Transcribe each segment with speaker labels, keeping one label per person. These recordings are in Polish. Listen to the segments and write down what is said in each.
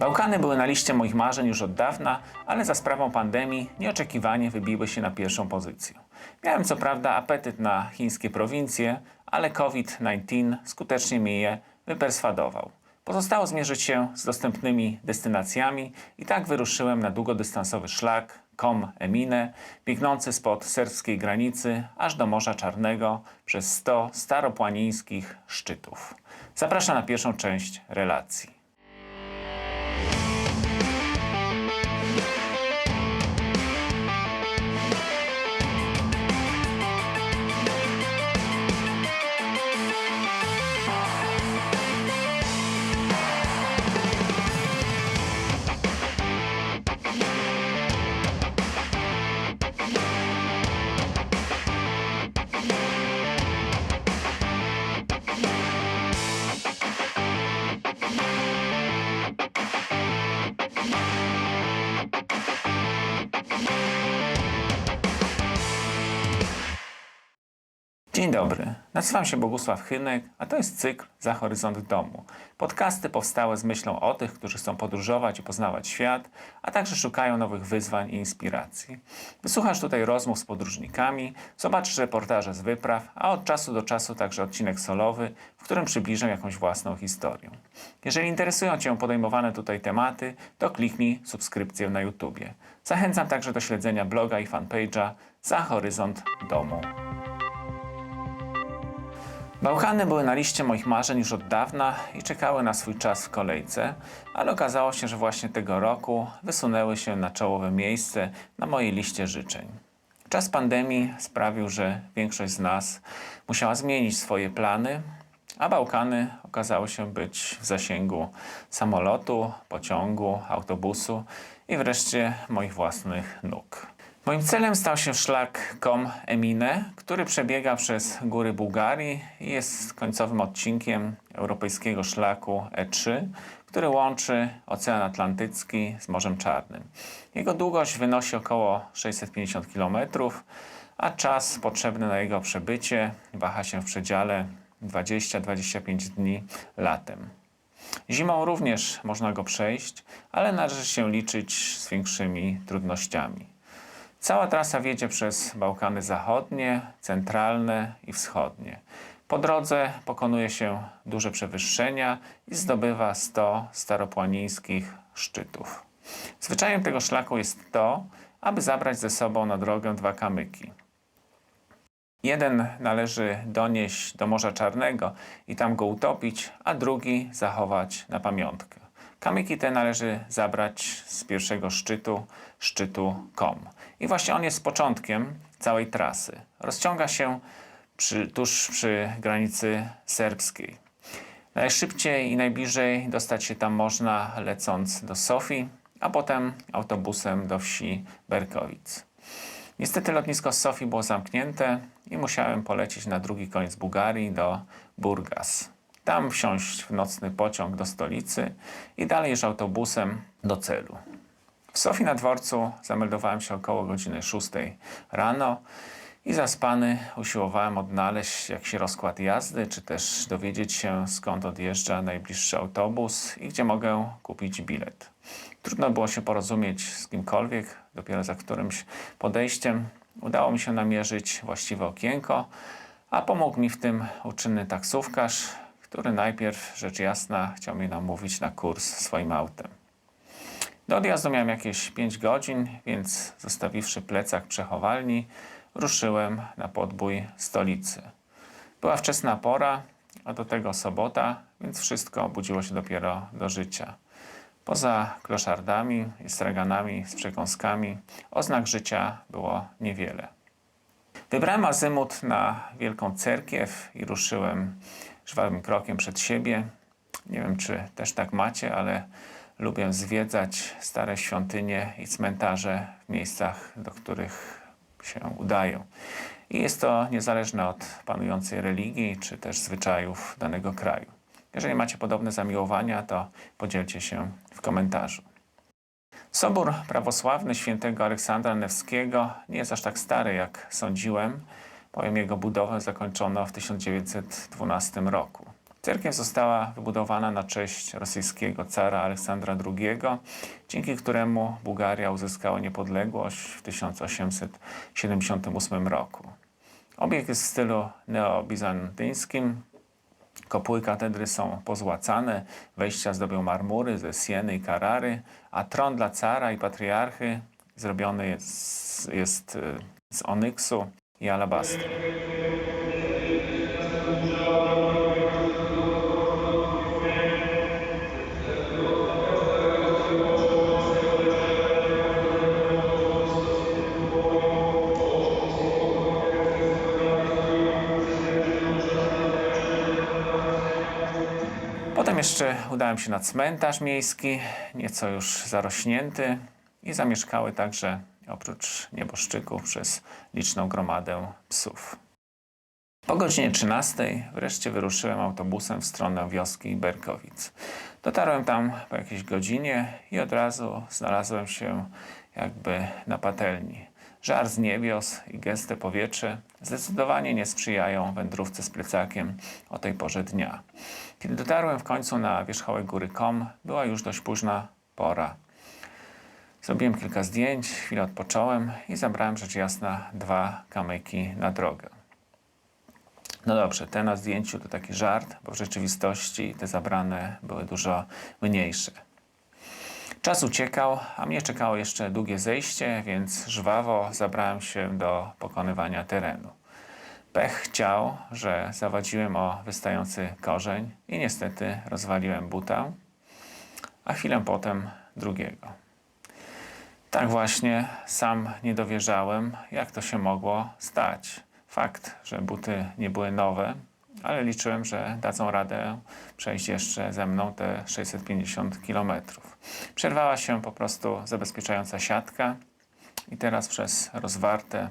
Speaker 1: Bałkany były na liście moich marzeń już od dawna, ale za sprawą pandemii nieoczekiwanie wybiły się na pierwszą pozycję. Miałem co prawda apetyt na chińskie prowincje, ale COVID-19 skutecznie mnie je wyperswadował. Pozostało zmierzyć się z dostępnymi destynacjami i tak wyruszyłem na długodystansowy szlak Kom Emine, biegnący spod serbskiej granicy aż do Morza Czarnego przez 100 staropłanińskich szczytów. Zapraszam na pierwszą część relacji. Dzień dobry, nazywam się Bogusław Chynek, a to jest cykl Za Horyzont Domu. Podcasty powstałe z myślą o tych, którzy chcą podróżować i poznawać świat, a także szukają nowych wyzwań i inspiracji. Wysłuchasz tutaj rozmów z podróżnikami, zobaczysz reportaże z wypraw, a od czasu do czasu także odcinek solowy, w którym przybliżę jakąś własną historię. Jeżeli interesują Cię podejmowane tutaj tematy, to kliknij subskrypcję na YouTubie. Zachęcam także do śledzenia bloga i fanpage'a Za Horyzont Domu. Bałkany były na liście moich marzeń już od dawna i czekały na swój czas w kolejce, ale okazało się, że właśnie tego roku wysunęły się na czołowe miejsce na mojej liście życzeń. Czas pandemii sprawił, że większość z nas musiała zmienić swoje plany, a Bałkany okazały się być w zasięgu samolotu, pociągu, autobusu i wreszcie moich własnych nóg. Moim celem stał się szlak Kom Emine, który przebiega przez góry Bułgarii i jest końcowym odcinkiem europejskiego szlaku E3, który łączy Ocean Atlantycki z Morzem Czarnym. Jego długość wynosi około 650 km, a czas potrzebny na jego przebycie waha się w przedziale 20-25 dni latem. Zimą również można go przejść, ale należy się liczyć z większymi trudnościami. Cała trasa wiedzie przez Bałkany Zachodnie, Centralne i Wschodnie. Po drodze pokonuje się duże przewyższenia i zdobywa 100 staropłanińskich szczytów. Zwyczajem tego szlaku jest to, aby zabrać ze sobą na drogę dwa kamyki. Jeden należy donieść do Morza Czarnego i tam go utopić, a drugi zachować na pamiątkę. Kamyki te należy zabrać z pierwszego szczytu, szczytu Kom. I właśnie on jest początkiem całej trasy. Rozciąga się przy, tuż przy granicy serbskiej. Najszybciej i najbliżej dostać się tam można lecąc do Sofii, a potem autobusem do wsi Berkowic. Niestety lotnisko z Sofii było zamknięte i musiałem polecieć na drugi koniec Bułgarii do Burgas. Tam wsiąść w nocny pociąg do stolicy i dalej już autobusem do celu. W Sofii na dworcu zameldowałem się około godziny 6 rano i zaspany usiłowałem odnaleźć jakiś rozkład jazdy, czy też dowiedzieć się skąd odjeżdża najbliższy autobus i gdzie mogę kupić bilet. Trudno było się porozumieć z kimkolwiek, dopiero za którymś podejściem udało mi się namierzyć właściwe okienko, a pomógł mi w tym uczynny taksówkarz, który najpierw, rzecz jasna, chciał mnie namówić na kurs swoim autem. Do odjazdu miałem jakieś 5 godzin, więc zostawiwszy plecak przechowalni, ruszyłem na podbój stolicy. Była wczesna pora, a do tego sobota, więc wszystko budziło się dopiero do życia. Poza kloszardami i straganami z przekąskami, oznak życia było niewiele. Wybrałem azymut na Wielką Cerkiew i ruszyłem żwawym krokiem przed siebie. Nie wiem, czy też tak macie, ale lubię zwiedzać stare świątynie i cmentarze w miejscach, do których się udają. I jest to niezależne od panującej religii czy też zwyczajów danego kraju. Jeżeli macie podobne zamiłowania, to podzielcie się w komentarzu. Sobór prawosławny świętego Aleksandra Newskiego nie jest aż tak stary, jak sądziłem, bowiem jego budowę zakończono w 1912 roku. Cerkiew została wybudowana na cześć rosyjskiego cara Aleksandra II, dzięki któremu Bułgaria uzyskała niepodległość w 1878 roku. Obiekt jest w stylu neobizantyńskim. Kopuły katedry są pozłacane, wejścia zdobią marmury ze Sieny i Karary, a tron dla cara i patriarchy zrobiony jest, jest z onyksu i alabastru. Potem jeszcze udałem się na cmentarz miejski, nieco już zarośnięty i zamieszkały także, oprócz nieboszczyków, przez liczną gromadę psów. Po godzinie 13 wreszcie wyruszyłem autobusem w stronę wioski Berkowic. Dotarłem tam po jakiejś godzinie i od razu znalazłem się jakby na patelni. Żar z niebios i gęste powietrze zdecydowanie nie sprzyjają wędrówce z plecakiem o tej porze dnia. Kiedy dotarłem w końcu na wierzchołek góry Kom, była już dość późna pora. Zrobiłem kilka zdjęć, chwilę odpocząłem i zabrałem rzecz jasna dwa kamyki na drogę. No dobrze, te na zdjęciu to taki żart, bo w rzeczywistości te zabrane były dużo mniejsze. Czas uciekał, a mnie czekało jeszcze długie zejście, więc żwawo zabrałem się do pokonywania terenu. Pech chciał, że zawadziłem o wystający korzeń i niestety rozwaliłem buta, a chwilę potem drugiego. Tak właśnie sam nie dowierzałem, jak to się mogło stać. Fakt, że buty nie były nowe, ale liczyłem, że dadzą radę przejść jeszcze ze mną te 650 km. Przerwała się po prostu zabezpieczająca siatka i teraz przez rozwarte,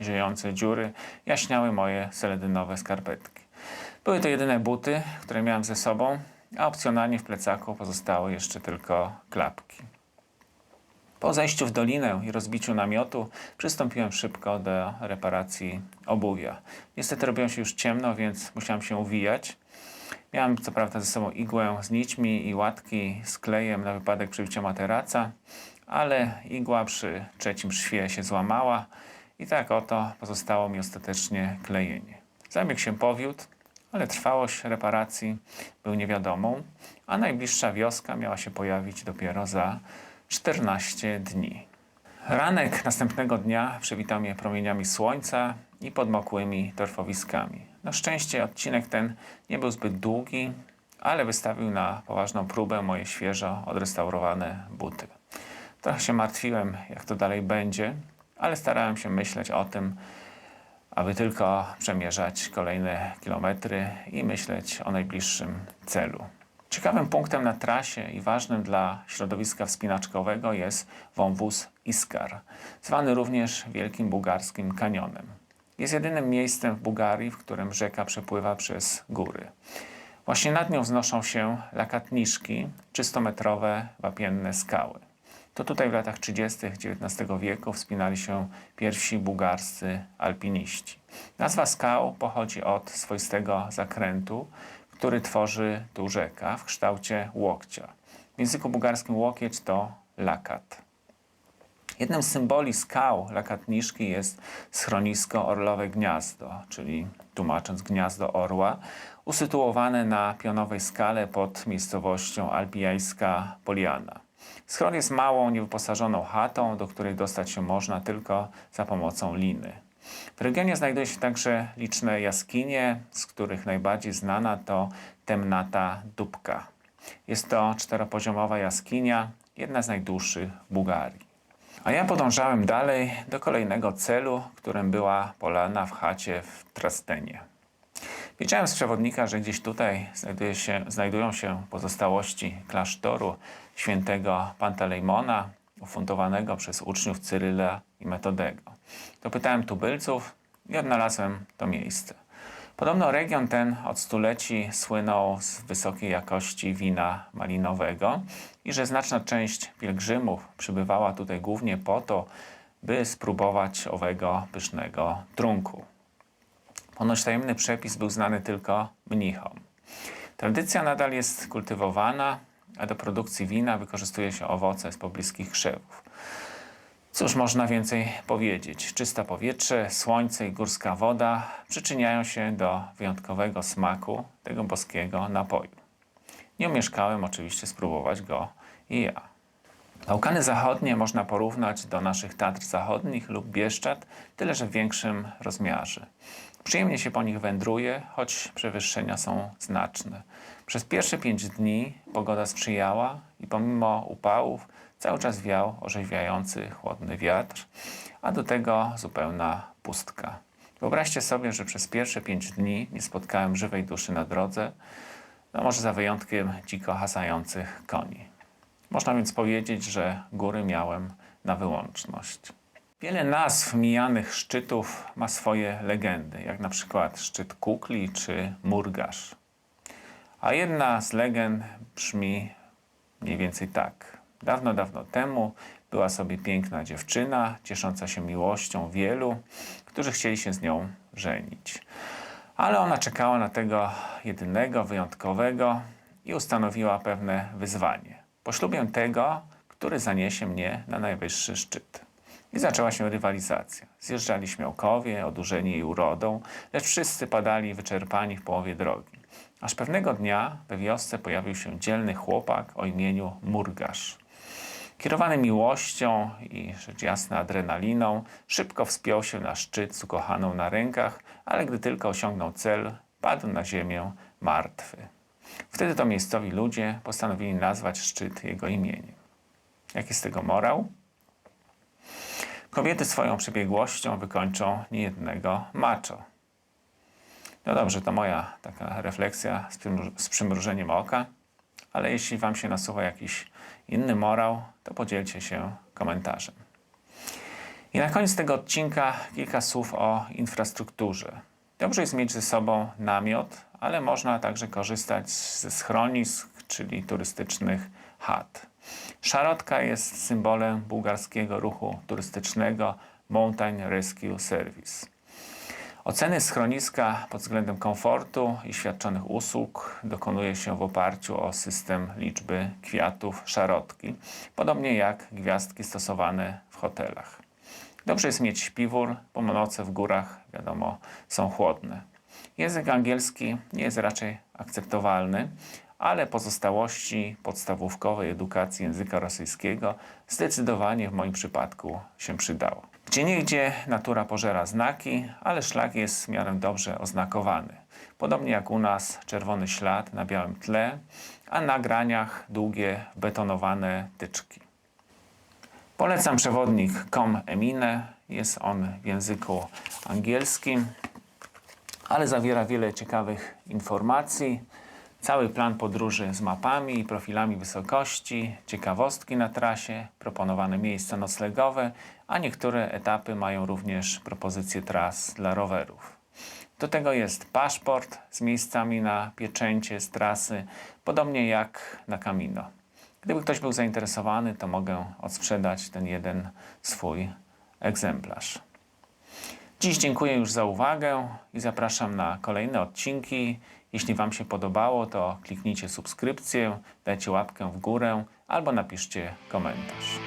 Speaker 1: ziejące dziury jaśniały moje seledynowe skarpetki. Były to jedyne buty, które miałem ze sobą, a opcjonalnie w plecaku pozostały jeszcze tylko klapki. Po zejściu w dolinę i rozbiciu namiotu przystąpiłem szybko do reparacji obuwia. Niestety robiło się już ciemno, więc musiałem się uwijać. Miałem co prawda ze sobą igłę z nićmi i łatki z klejem na wypadek przebicia materaca, ale igła przy trzecim szwie się złamała i tak oto pozostało mi ostatecznie klejenie. Zabieg się powiódł, ale trwałość reparacji był niewiadomą, a najbliższa wioska miała się pojawić dopiero za 14 dni. Ranek następnego dnia przywitał mnie promieniami słońca i podmokłymi torfowiskami. Na szczęście odcinek ten nie był zbyt długi, ale wystawił na poważną próbę moje świeżo odrestaurowane buty. Trochę się martwiłem, jak to dalej będzie, ale starałem się myśleć o tym, aby tylko przemierzać kolejne kilometry i myśleć o najbliższym celu. Ciekawym punktem na trasie i ważnym dla środowiska wspinaczkowego jest wąwóz Iskar, zwany również Wielkim Bułgarskim Kanionem. Jest jedynym miejscem w Bułgarii, w którym rzeka przepływa przez góry. Właśnie nad nią wznoszą się lakatniszki, 300-metrowe wapienne skały. To tutaj w latach 30. XIX wieku wspinali się pierwsi bułgarscy alpiniści. Nazwa skał pochodzi od swoistego zakrętu, który tworzy tu rzeka w kształcie łokcia. W języku bułgarskim łokieć to lakat. Jednym z symboli skał lakatniszki jest schronisko Orlowe Gniazdo, czyli tłumacząc gniazdo orła, usytuowane na pionowej skale pod miejscowością Alpijajska Poliana. Schron jest małą, niewyposażoną chatą, do której dostać się można tylko za pomocą liny. W regionie znajduje się także liczne jaskinie, z których najbardziej znana to Temnata Dubka. Jest to czteropoziomowa jaskinia, jedna z najdłuższych w Bułgarii. A ja podążałem dalej do kolejnego celu, którym była polana w chacie w Trastenie. Wiedziałem z przewodnika, że gdzieś tutaj się, znajdują się pozostałości klasztoru świętego Pantelejmona, ufundowanego przez uczniów Cyryla i Metodego. Dopytałem tubylców i odnalazłem to miejsce. Podobno region ten od stuleci słynął z wysokiej jakości wina malinowego i że znaczna część pielgrzymów przybywała tutaj głównie po to, by spróbować owego pysznego trunku. Ponoć tajemny przepis był znany tylko mnichom. Tradycja nadal jest kultywowana, a do produkcji wina wykorzystuje się owoce z pobliskich krzewów. Cóż można więcej powiedzieć? Czyste powietrze, słońce i górska woda przyczyniają się do wyjątkowego smaku tego boskiego napoju. Nie omieszkałem oczywiście spróbować go i ja. Bałkany Zachodnie można porównać do naszych Tatr Zachodnich lub Bieszczad, tyle że w większym rozmiarze. Przyjemnie się po nich wędruje, choć przewyższenia są znaczne. Przez pierwsze pięć dni pogoda sprzyjała i pomimo upałów cały czas wiał orzeźwiający, chłodny wiatr, a do tego zupełna pustka. Wyobraźcie sobie, że przez pierwsze pięć dni nie spotkałem żywej duszy na drodze, no może za wyjątkiem dziko hasających koni. Można więc powiedzieć, że góry miałem na wyłączność. Wiele nazw mijanych szczytów ma swoje legendy, jak na przykład szczyt Kukli czy Murgasz. A jedna z legend brzmi mniej więcej tak. Dawno, dawno temu była sobie piękna dziewczyna, ciesząca się miłością wielu, którzy chcieli się z nią żenić. Ale ona czekała na tego jedynego, wyjątkowego i ustanowiła pewne wyzwanie. Poślubię tego, który zaniesie mnie na najwyższy szczyt. I zaczęła się rywalizacja. Zjeżdżali śmiałkowie, odurzeni jej urodą, lecz wszyscy padali wyczerpani w połowie drogi. Aż pewnego dnia we wiosce pojawił się dzielny chłopak o imieniu Murgasz. Kierowany miłością i rzecz jasna adrenaliną, szybko wspiął się na szczyt z ukochaną na rękach, ale gdy tylko osiągnął cel, padł na ziemię martwy. Wtedy to miejscowi ludzie postanowili nazwać szczyt jego imieniem. Jaki z tego morał? Kobiety swoją przebiegłością wykończą niejednego macho. No dobrze, to moja taka refleksja z przymrużeniem oka, ale jeśli Wam się nasuwa jakiś inny morał, to podzielcie się komentarzem. I na koniec tego odcinka kilka słów o infrastrukturze. Dobrze jest mieć ze sobą namiot, ale można także korzystać ze schronisk, czyli turystycznych chat. Szarotka jest symbolem bułgarskiego ruchu turystycznego Mountain Rescue Service. Oceny schroniska pod względem komfortu i świadczonych usług dokonuje się w oparciu o system liczby kwiatów szarotki, podobnie jak gwiazdki stosowane w hotelach. Dobrze jest mieć śpiwór, bo noce w górach, wiadomo, są chłodne. Język angielski nie jest raczej akceptowalny, ale pozostałości podstawówkowej edukacji języka rosyjskiego zdecydowanie w moim przypadku się przydało. Gdzieniegdzie natura pożera znaki, ale szlak jest w miarę dobrze oznakowany. Podobnie jak u nas czerwony ślad na białym tle, a na graniach długie betonowane tyczki. Polecam przewodnik Com Emine. Jest on w języku angielskim, ale zawiera wiele ciekawych informacji. Cały plan podróży z mapami i profilami wysokości, ciekawostki na trasie, proponowane miejsca noclegowe, a niektóre etapy mają również propozycje tras dla rowerów. Do tego jest paszport z miejscami na pieczęcie z trasy, podobnie jak na Camino. Gdyby ktoś był zainteresowany, to mogę odsprzedać ten jeden swój egzemplarz. Dziś dziękuję już za uwagę i zapraszam na kolejne odcinki. Jeśli Wam się podobało, to kliknijcie subskrypcję, dajcie łapkę w górę albo napiszcie komentarz.